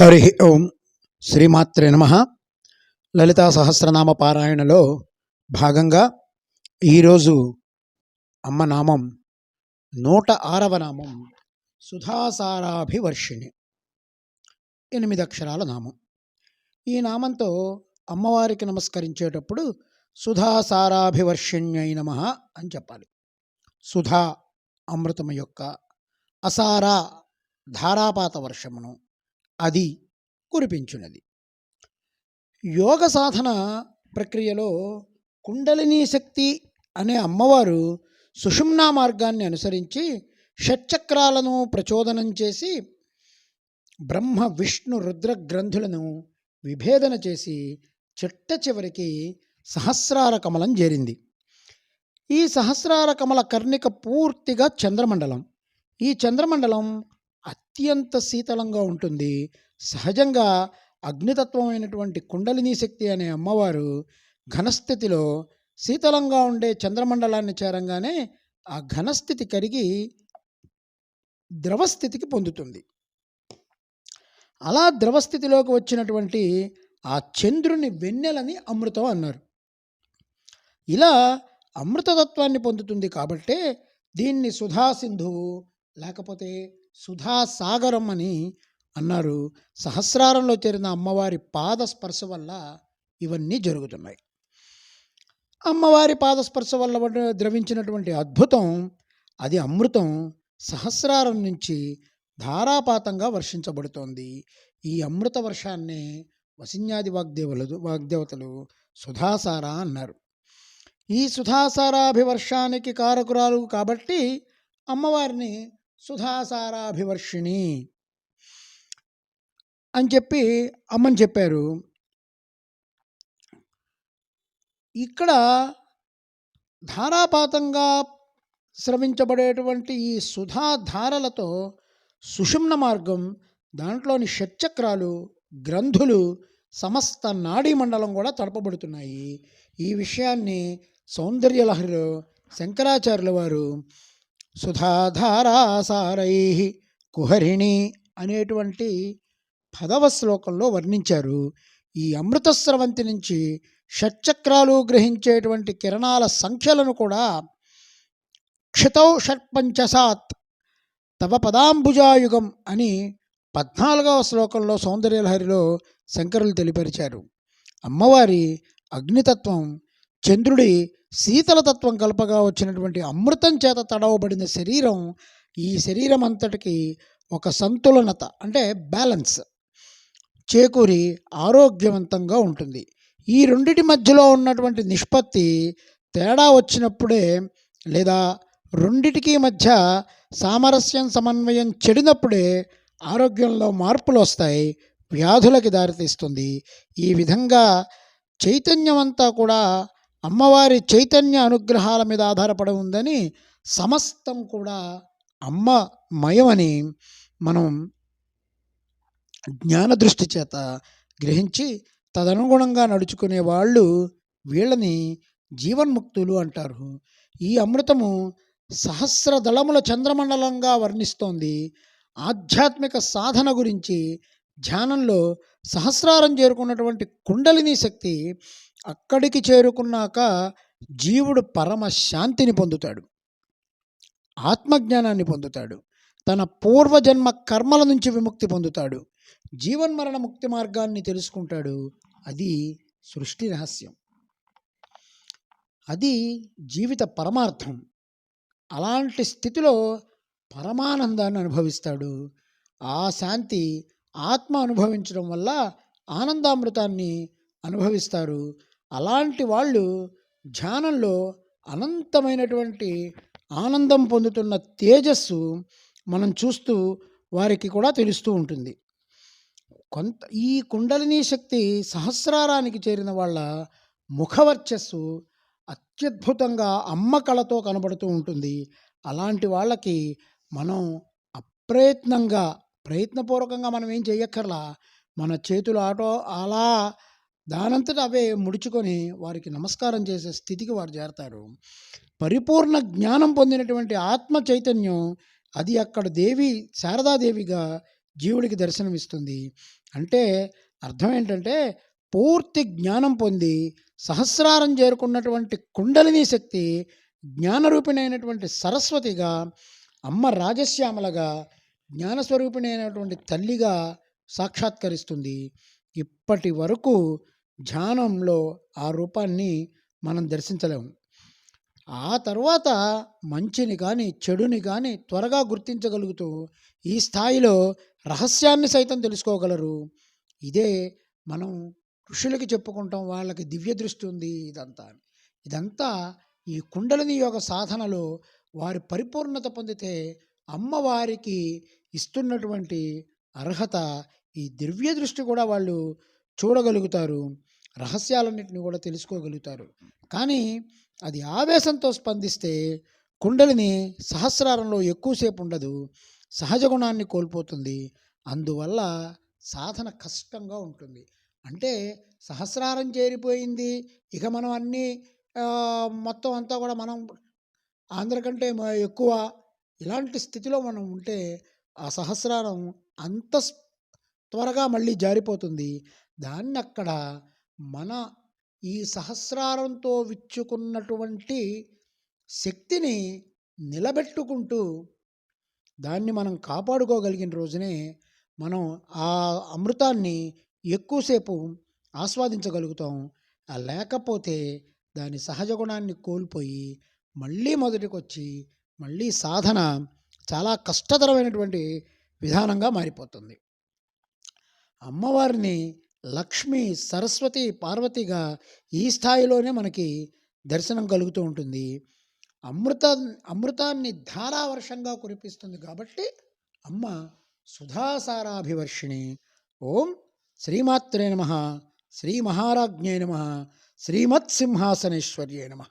హరి ఓం శ్రీమాత్రే నమ. లలితా సహస్రనామ పారాయణలో భాగంగా ఈరోజు అమ్మ నామం నూట ఆరవ నామం సుధాసారాభివర్షిణి. ఎనిమిది అక్షరాల నామం. ఈ నామంతో అమ్మవారికి నమస్కరించేటప్పుడు సుధాసారాభివర్షిణ్యై నమ అని చెప్పాలి. సుధా అమృతము యొక్క అసారా ధారాపాత వర్షమును అది కురిపించున్నది యోగ సాధన ప్రక్రియలో కుండలిని శక్తి అనే అమ్మవారు సుషుమ్నా మార్గాన్ని అనుసరించి షట్చక్రాలను ప్రచోదనం చేసి బ్రహ్మ విష్ణు రుద్ర గ్రంథులను విభేదన చేసి చిట్ట చివరికి సహస్రార కమలం చేరింది. ఈ సహస్రార కమల కర్ణిక పూర్తిగా చంద్రమండలం. ఈ చంద్రమండలం అత్యంత శీతలంగా ఉంటుంది. సహజంగా అగ్నితత్వమైనటువంటి కుండలిని శక్తి అనే అమ్మవారు ఘనస్థితిలో శీతలంగా ఉండే చంద్రమండలాన్ని చేరంగానే ఆ ఘనస్థితి కరిగి ద్రవస్థితికి పొందుతుంది. అలా ద్రవస్థితిలోకి వచ్చినటువంటి ఆ చంద్రుని వెన్నెలని అమృతం అన్నారు. ఇలా అమృతతత్వాన్ని పొందుతుంది కాబట్టే దీన్ని సుధాసింధువు లేకపోతే సుధాసాగరం అని అన్నారు. సహస్రారంలో చేరిన అమ్మవారి పాద స్పర్శ వల్ల ఇవన్నీ జరుగుతున్నాయి. అమ్మవారి పాదస్పర్శ వల్ల ద్రవించినటువంటి అద్భుతం అది అమృతం సహస్రారం నుంచి ధారాపాతంగా వర్షించబడుతోంది. ఈ అమృత వర్షాన్నే వసిన్యాది వాగ్దేవులు వాగ్దేవతలు సుధాసార అన్నారు. ఈ సుధాసారాభివర్షానికి కారకురాలు కాబట్టి అమ్మవారిని సుధాసారాభివర్షిణి అని చెప్పి అమ్మని చెప్పారు. ఇక్కడ ధారాపాతంగా స్రవించబడేటువంటి ఈ సుధాధారలతో సుషుమ్న మార్గం దాంట్లోని షట్చక్రాలు గ్రంథులు సమస్త నాడీ మండలం కూడా తడపబడుతున్నాయి. ఈ విషయాన్ని సౌందర్యలహరిలో శంకరాచార్యుల వారు సుధాధారాసారై కుహరిణి అనేటువంటి పదవ శ్లోకంలో వర్ణించారు. ఈ అమృతస్రవంతి నుంచి షట్చక్రాలు గ్రహించేటువంటి కిరణాల సంఖ్యలను కూడా క్షితౌ షట్పంచసాత్ తవ పదాంబుజాయుగం అని పద్నాలుగవ శ్లోకంలో సౌందర్యలహరిలో శంకరులు తెలిపరిచారు అమ్మవారి అగ్నితత్వం చంద్రుడి శీతలతత్వం కలపగా వచ్చినటువంటి అమృతం చేత తడవబడిన శరీరం ఈ శరీరం అంతటికి ఒక సంతులనత అంటే బ్యాలెన్స్ చేకూరి ఆరోగ్యవంతంగా ఉంటుంది. ఈ రెండిటి మధ్యలో ఉన్నటువంటి నిష్పత్తి తేడా వచ్చినప్పుడే లేదా రెండిటికి మధ్య సామరస్యం సమన్వయం చెడినప్పుడే ఆరోగ్యంలో మార్పులు వస్తాయి వ్యాధులకి దారితీస్తుంది. ఈ విధంగా చైతన్యం అంతా కూడా అమ్మవారి చైతన్య అనుగ్రహాల మీద ఆధారపడి ఉందని సమస్తం కూడా అమ్మ మయమని మనం జ్ఞాన దృష్టి చేత గ్రహించి తదనుగుణంగా నడుచుకునే వాళ్ళు వీళ్ళని జీవన్ముక్తులు అంటారు. ఈ అమృతము సహస్ర దళముల చంద్రమండలంగా వర్ణిస్తోంది. ఆధ్యాత్మిక సాధన గురించి ధ్యానంలో సహస్రారం చేరుకున్నటువంటి కుండలిని శక్తి అక్కడికి చేరుకున్నాక జీవుడు పరమ శాంతిని పొందుతాడు. ఆత్మజ్ఞానాన్ని పొందుతాడు. తన పూర్వజన్మ కర్మల నుంచి విముక్తి పొందుతాడు. జీవన్మరణ ముక్తి మార్గాన్ని తెలుసుకుంటాడు. అది సృష్టి రహస్యం. అది జీవిత పరమార్థం. అలాంటి స్థితిలో పరమానందాన్ని అనుభవిస్తాడు. ఆ శాంతి ఆత్మ అనుభవించడం వల్ల ఆనందామృతాన్ని అనుభవిస్తారు. అలాంటి వాళ్ళు ధ్యానంలో అనంతమైనటువంటి ఆనందం పొందుతున్న తేజస్సు మనం చూస్తూ వారికి కూడా తెలుస్తూ ఉంటుంది. కొంత ఈ కుండలిని శక్తి సహస్రారానికి చేరిన వాళ్ళ ముఖవర్చస్సు అత్యద్భుతంగా అమ్మ కళతో కనబడుతూ ఉంటుంది. అలాంటి వాళ్ళకి మనం అప్రయత్నంగా ప్రయత్నపూర్వకంగా మనం ఏం చేయక్కర్లా. మన చేతులు ఆటో అలా దానంతట అవే ముడుచుకొని వారికి నమస్కారం చేసే స్థితికి వారు చేరతారు. పరిపూర్ణ జ్ఞానం పొందినటువంటి ఆత్మ చైతన్యం అది అక్కడ దేవి శారదాదేవిగా జీవుడికి దర్శనమిస్తుంది. అంటే అర్థం ఏంటంటే పూర్తి జ్ఞానం పొంది సహస్రారం చేరుకున్నటువంటి కుండలిని శక్తి జ్ఞానరూపిణైనటువంటి సరస్వతిగా అమ్మ రాజశ్యామలగా జ్ఞానస్వరూపిణైనటువంటి తల్లిగా సాక్షాత్కరిస్తుంది. ఇప్పటి వరకు ధ్యానంలో ఆ రూపాన్ని మనం దర్శించలేము. ఆ తర్వాత మంచిని కానీ చెడుని కానీ త్వరగా గుర్తించగలుగుతూ ఈ స్థాయిలో రహస్యాన్ని సైతం తెలుసుకోగలరు. ఇదే మనం ఋషులకి చెప్పుకుంటాం వాళ్ళకి దివ్య దృష్టి ఉంది ఇదంతా ఇదంతా ఈ కుండలిని యోగ సాధనలో వారి పరిపూర్ణత పొందితే అమ్మవారికి ఇస్తున్నటువంటి అర్హత ఈ దివ్య దృష్టి కూడా వాళ్ళు చూడగలుగుతారు. రహస్యాలన్నింటినీ కూడా తెలుసుకోగలుగుతారు. కానీ అది ఆవేశంతో స్పందిస్తే కుండలిని సహస్రారంలో ఎక్కువసేపు ఉండదు. సహజ గుణాన్ని కోల్పోతుంది. అందువల్ల సాధన కష్టంగా ఉంటుంది. అంటే సహస్రారం చేరిపోయింది. ఇక మనం అన్నీ మొత్తం అంతా కూడా మనం అందరికంటే ఎక్కువ ఇలాంటి స్థితిలో మనం ఉంటే ఆ సహస్రారం అంత త్వరగా మళ్ళీ జారిపోతుంది. దాన్ని అక్కడ మన ఈ సహస్రారంతో విచ్చుకున్నటువంటి శక్తిని నిలబెట్టుకుంటూ దాన్ని మనం కాపాడుకోగలిగిన రోజునే మనం ఆ అమృతాన్ని ఎక్కువసేపు ఆస్వాదించగలుగుతాం. లేకపోతే దాని సహజ గుణాన్ని కోల్పోయి మళ్ళీ మొదటికొచ్చి మళ్ళీ సాధన చాలా కష్టతరమైనటువంటి విధానంగా మారిపోతుంది. అమ్మవారిని లక్ష్మి సరస్వతి పార్వతిగా ఈ స్థాయిలోనే మనకి దర్శనం కలుగుతూ ఉంటుంది. అమృత అమృతాన్ని ధారావర్షంగా కురిపిస్తుంది కాబట్టి అమ్మ సుధాసారాభివర్షిణి. ఓం శ్రీమాత్రే నమ. శ్రీ మహారాజ్ఞే నమ. శ్రీమత్సింహాసనేశ్వర్యే నమ.